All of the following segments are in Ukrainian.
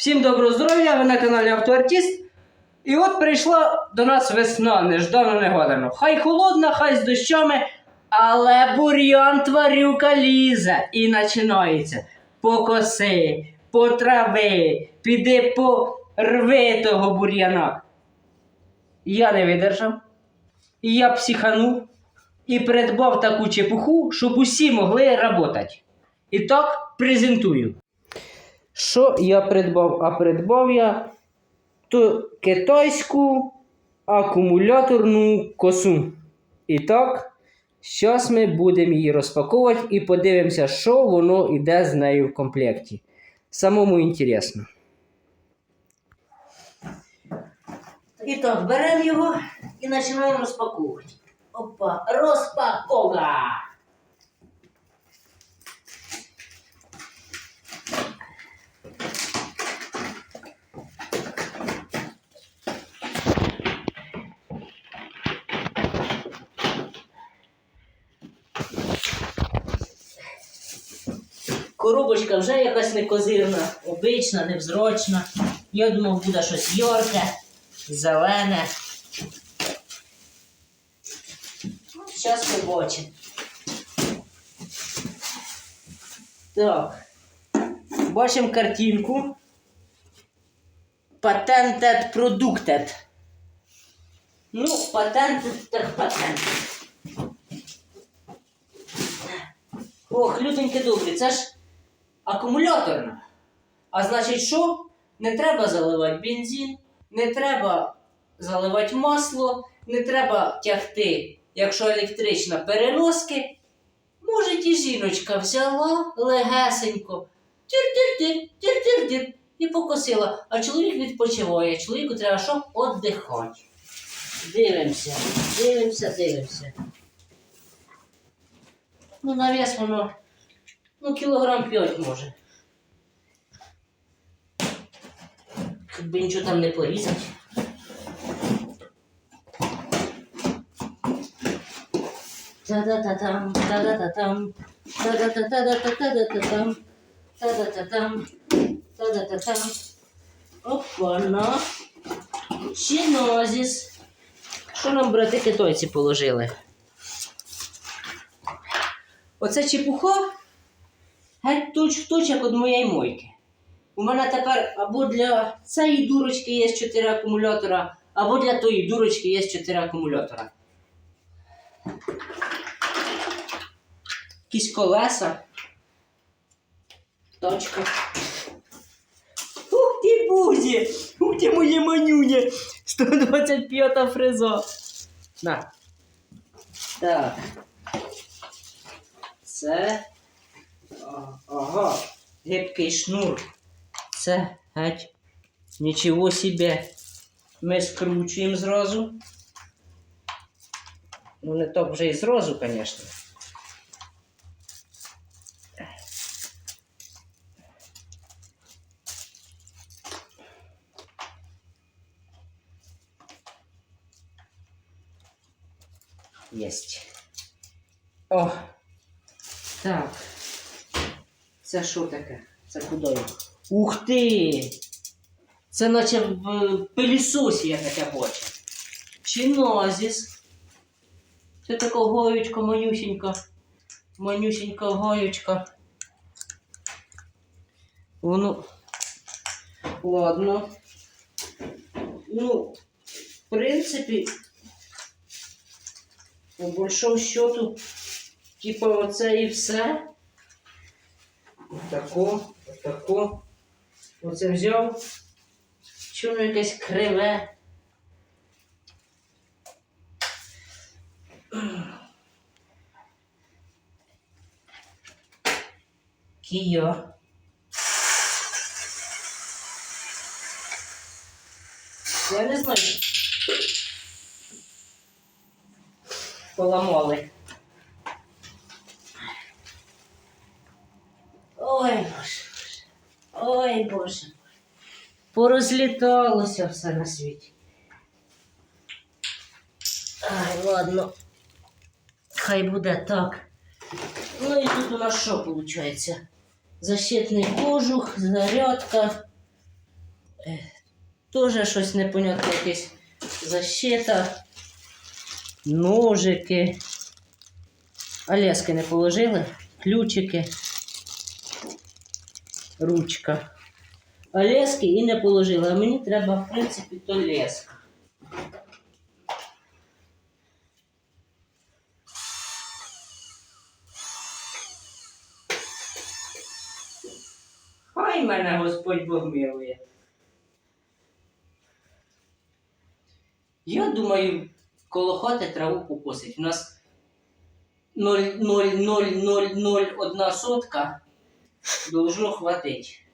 Всім доброго здоров'я, ви на каналі Автоартіст. І от прийшла до нас весна, неждано негодано. Хай холодна, хай з дощами, але бур'ян тварюка лізе і починається. Покоси, потрави, піди порви того бур'яна. Я не видержав. І я психанув і придбав таку чепуху, щоб усі могли працювати. І так презентую. Що я придбав? А придбав я ту китайську акумуляторну косу. І так, зараз ми будемо її розпаковувати і подивимося, що воно йде з нею в комплекті. Самому інтересно. І так, беремо його і починаємо розпаковувати. Опа, розпаковка! Коробочка вже якась некозирна, обична, невзрочна. Я думав, буде щось йорке, зелене. Зараз побачимо. Так. Бачимо картинку. Patented Producted. Ну, patented так patented. Ох, люденьки добрі, це ж акумуляторна. А значить, що? Не треба заливати бензин, не треба заливати масло, не треба тягти, якщо електрична переноски. Може, і жіночка взяла легесенько, тір-тір-тір, тір-тір-тір, і покосила. А чоловік відпочиває. Чоловіку треба що? Отдихати. Дивимося, дивимося, дивимося. Ну, на вес воно, ну, кілограм 5 може. Щоб би нічого там не порізати. Та-да-та-там, та-да-та-там, та-да-та-та-да-та-та-да-та-там, та-да-та-там, та-да-та-там. Опа-на. Чинозіс. Що нам брати китайці положили? Оце чепуха геть туч в туч, як від моєї мойки. У мене тепер або для цієї дурочки є 4 акумулятора, або для тої дурочки є 4 акумулятора. Якісь колеса. Точка. Ух ти бузі! Ух ти моє манюня! 125 фреза. На. Так. Це. а, Ага. Гибкий шнур. Це геть. Нічого собі. Ми скручуємо зразу. Ну, не так вже і зразу, звісно. Єсть. О! Так. Це що таке? Це куди? Ух ти! Це наче в пилісосі я таке бачу. Чинозіс. Це така гоючка манюсінька. Манюсінька гоючка. Воно. Ладно. Ну, в принципі, по большому счету, типа оце і все. Отако, отако. Оце взяв. Чому якесь криве? Кія. Я не знаю. Поламали. Ой, боже. Порозліталося все на світі. Ай, ладно. Хай буде так. Ну і тут у нас що виходить? Защитний кожух, зарядка. Е, Тоже щось непонятне, якесь защита, ножики. А лески не положили, ключики, ручка. Лески і не положили, а мені треба, в принципі, то леска. Хай мене Господь Бог милує. Я думаю, коло хати траву покосить. У нас 0,00001 сотка должно хватить.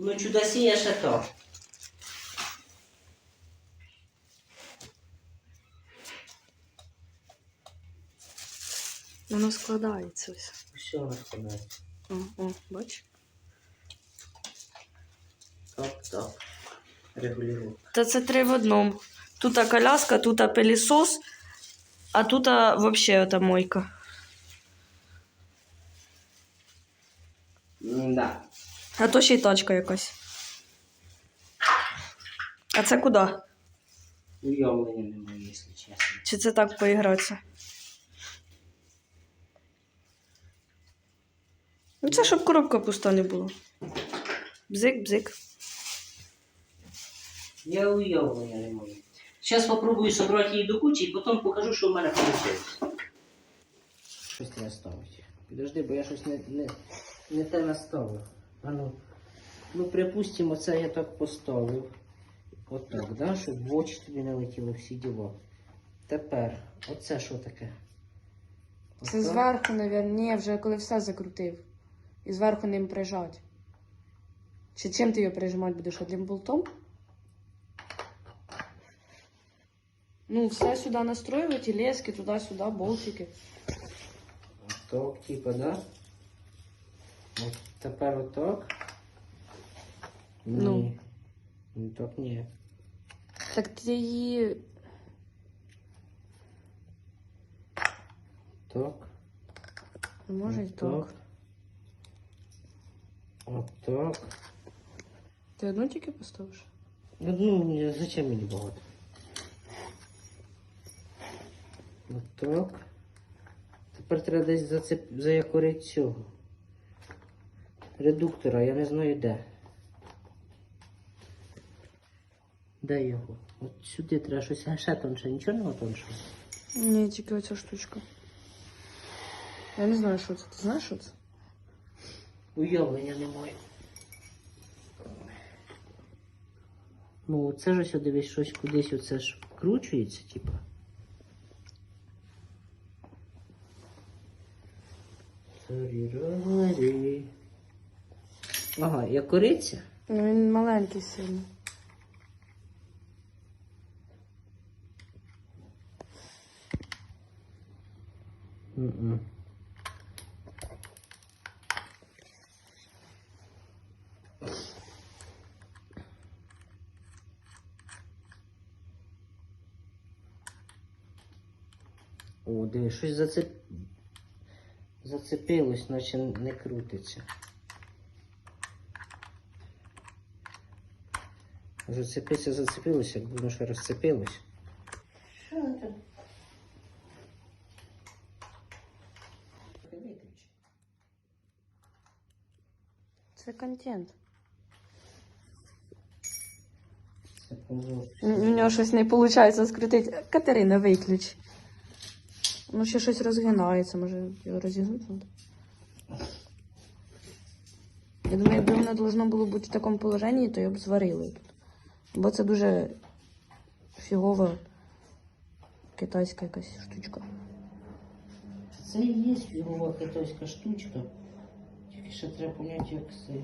Ну, чудосія ще то. Воно складається ось. Все розкладає. О, о, бач. Так, так. Регулювання. Та це три в одному. Тут коляска, тут пилісос, а тут взагалі ота мойка. Да. А то ще й тачка якась. А це куди? Уявлення немає, якщо чесно. Чи це так поігратися? Ну, це щоб коробка пуста не була. Бзик, бзик. Я уявлення не маю. Зараз попробую собрати її до кучі і потім покажу, що в мене вийшло. Щось треба ставити. Підожди, бо я щось не, не, не те наставив. А ну, припустимо, це я так поставив. Отак, да? щоб в очі тобі не летіло всі діла. Тепер, оце що таке? Це Отак. зверху, мабуть, ні, вже коли все закрутив. І зверху ним прижать. Чи чим ти його прижимати будеш? Одним болтом? Ну, все сюди настроювати, лески, туди-сюди, болтики. Отак, типа, да? От тепер отак. Ні. Ну. Ну так ні. Так ти її. Так. Може Отак. так. Отак. Ти одну тільки поставиш? Ну, ну, зачем мені багато? Отак. Тепер треба десь зацеп... заякорити цього. Редуктора, я не знаю де. Де його? От сюди треба щось ще тонше, нічого нема тоншого. Ні, тільки оця штучка. Я не знаю, що це. Ти знаєш, що це? Уявлення немає. Ну, це ж ось дивись, щось кудись оце ж вкручується, типа. Тарі-ра-рі. Ага, як кориця? Ну він маленький сильно. О, диви, щось зацеп... зацепилось, наче не крутиться. Зацепиться, зацепилось, як воно ще розцепилось. Що це? Це контент. У нього щось не виходить скрутити. Катерина, виключ. Ну, ще щось розгинається, може його розігнути. Я думаю, якби воно должно було бути в такому положенні, то його б зварили тут. Бо це дуже фігова китайська якась штучка. Це і є фігова китайська штучка. Тільки ще треба поняти, як з цією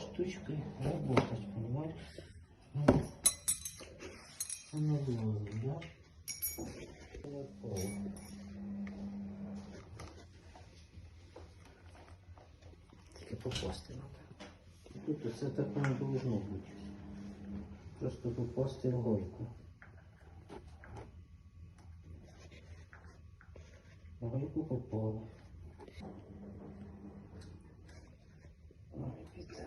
штучкою працювати? Ну, Це не да? Тільки попасти треба. Тут оце так не должно бути. Просто тут постріл гойку. Гойку попало. Ой, біда.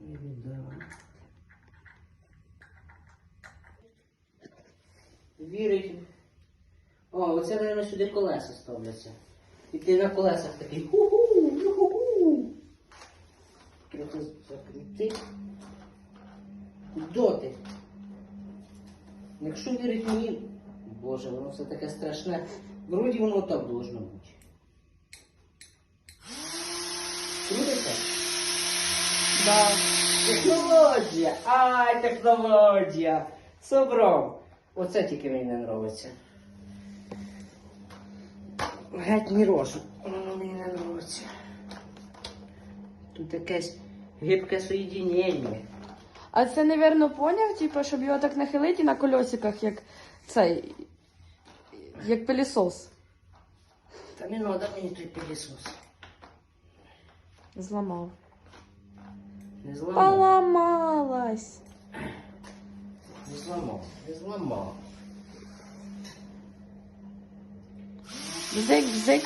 Ой, біда. Вірить. О, оце, мабуть, сюди колеса ставляться. І ти на колесах такий ху-ху, ну ху-ху. Трохи закрити. Куди ти? Якщо вірить мені, Боже, воно все таке страшне. Вроді воно так должно бути. Крутиться? Да. Технологія! Ай, технологія! Собрав! Оце тільки мені не подобається. Геть не рожу. Воно мені не подобається. Тут якесь гибке соєдінення. А це, напевно, поняв, типу, щоб його так нахилити на кольосиках, як цей. Як пилісос. Та не треба мені той пилісос. Зламав. Не зламав. Поламалась. Не зламав. Не зламав. Бзик, бзик.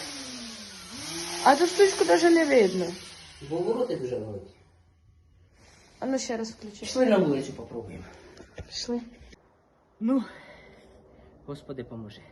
А ту штучку навіть не видно. Бо вороти дуже великі. А ну ще раз включи. Пішли на вулицю попробуємо. Пішли. Ну, Господи, поможи.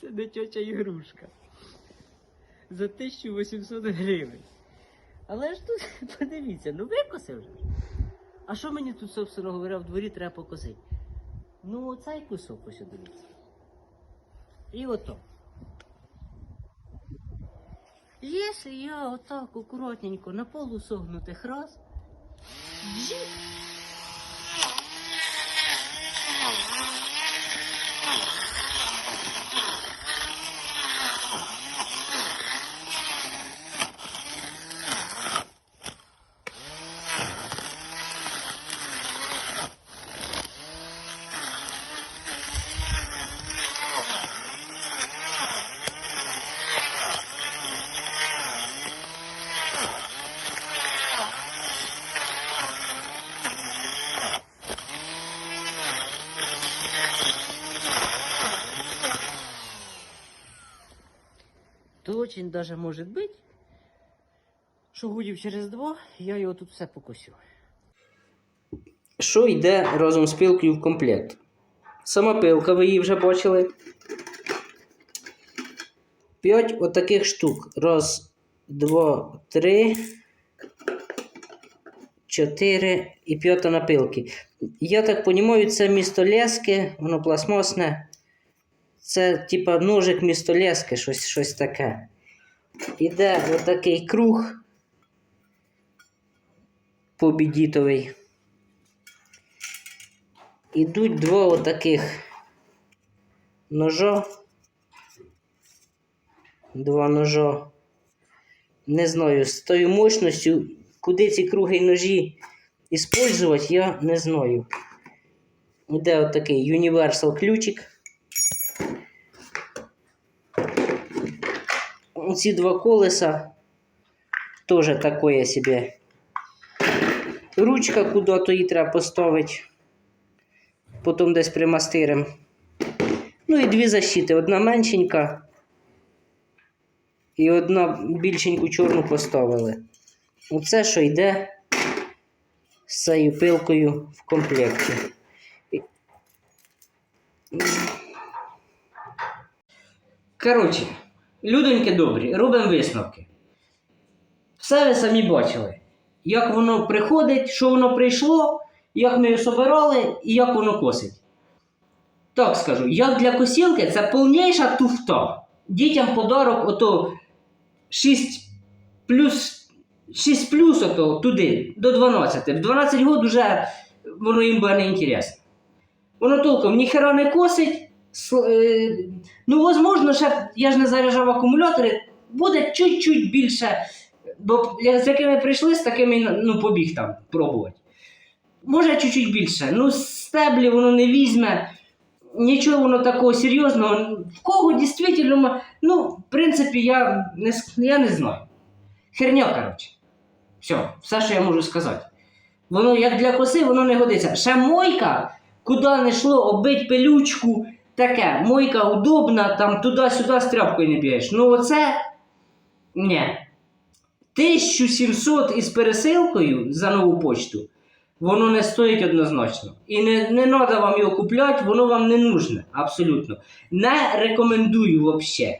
Це дитяча ігрушка. За 1800 гривень. Але ж тут, подивіться, ну викоси вже. А що мені тут, собственно говоря, в дворі треба покосити? Ну, оцей кусок ось дивіться. І ото. Якщо я отак акуратненько на полу согнутих раз, очень даже может быть, що годів через два я його тут все покосю. Що йде разом з пилкою в комплект? Сама пилка, ви її вже бачили. П'ять отаких штук. Раз, два, три, чотири і п'ята на пилки. Я так розумію, це місто лески, воно пластмасне. Це типа ножик місто лески, щось, щось таке. Іде отакий круг побідітовий. Ідуть два отаких ножа. Два ножа. Не знаю, з тою мощністю, куди ці круги ножі іспользувати, я не знаю. Іде отакий Universal ключик. Ці два колеса теж такое себе. Ручка куди-то її треба поставити. Потім десь примастирим. Ну і дві защити. Одна меншенька. І одна більшеньку чорну поставили. Оце що йде з цією пилкою в комплекті. Коротше, людоньки добрі, робимо висновки. Все ви самі бачили. як воно приходить, що воно прийшло, як ми його собирали і як воно косить. Так скажу, як для косілки це повніша туфта. Дітям подарок ото 6 плюс 6 плюс ото туди, до 12. В 12 років вже воно їм буде не інтересно. Воно толком ніхера не косить. Е, Ну, возможно, ще я ж не заряджав акумулятори, буде чуть-чуть більше. Бо з якими прийшли, з такими ну, побіг там пробувати. Може, чуть-чуть більше. Ну, стеблі воно не візьме. Нічого воно такого серйозного. В кого дійсно, ну, в принципі, я не, я не знаю. Херня, коротше. Все, все, що я можу сказати. Воно як для коси, воно не годиться. Ще мойка, куди не йшло, оббить пилючку, таке. Мойка удобна, там туди-сюди з тряпкою не б'єш. Ну, оце. Ні. 1700 із пересилкою за нову почту, воно не стоїть однозначно. І не, не треба вам його купляти, воно вам не нужне. Абсолютно. Не рекомендую взагалі.